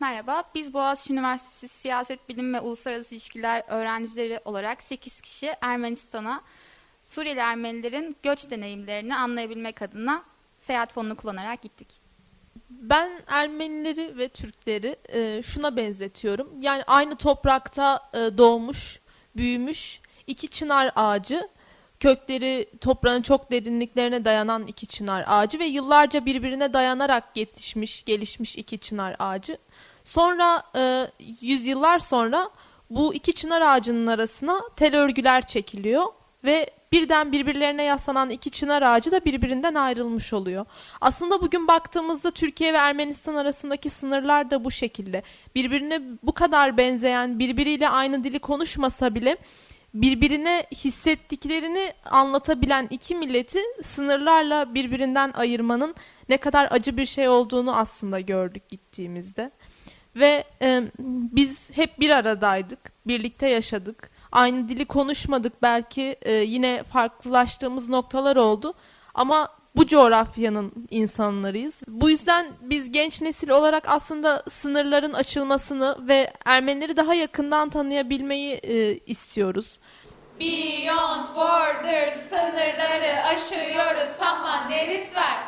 merhaba. Biz Boğaziçi Üniversitesi Siyaset Bilimi ve Uluslararası İlişkiler öğrencileri olarak 8 kişi Ermenistan'a Suriyeli Ermenilerin göç deneyimlerini anlayabilmek adına seyahat fonunu kullanarak gittik. Ben Ermenileri ve Türkleri e, şuna benzetiyorum. Yani aynı toprakta e, doğmuş, büyümüş iki çınar ağacı, kökleri toprağın çok derinliklerine dayanan iki çınar ağacı ve yıllarca birbirine dayanarak yetişmiş, gelişmiş iki çınar ağacı. Sonra e, yüzyıllar sonra bu iki çınar ağacının arasına tel örgüler çekiliyor ve birden birbirlerine yaslanan iki çınar ağacı da birbirinden ayrılmış oluyor. Aslında bugün baktığımızda Türkiye ve Ermenistan arasındaki sınırlar da bu şekilde. Birbirine bu kadar benzeyen, birbiriyle aynı dili konuşmasa bile birbirine hissettiklerini anlatabilen iki milleti sınırlarla birbirinden ayırmanın ne kadar acı bir şey olduğunu aslında gördük gittiğimizde. Ve e, biz hep bir aradaydık, birlikte yaşadık. Aynı dili konuşmadık belki e, yine farklılaştığımız noktalar oldu. Ama bu coğrafyanın insanlarıyız. Bu yüzden biz genç nesil olarak aslında sınırların açılmasını ve Ermenileri daha yakından tanıyabilmeyi e, istiyoruz. Beyond borders sınırları aşıyoruz ama nerit ver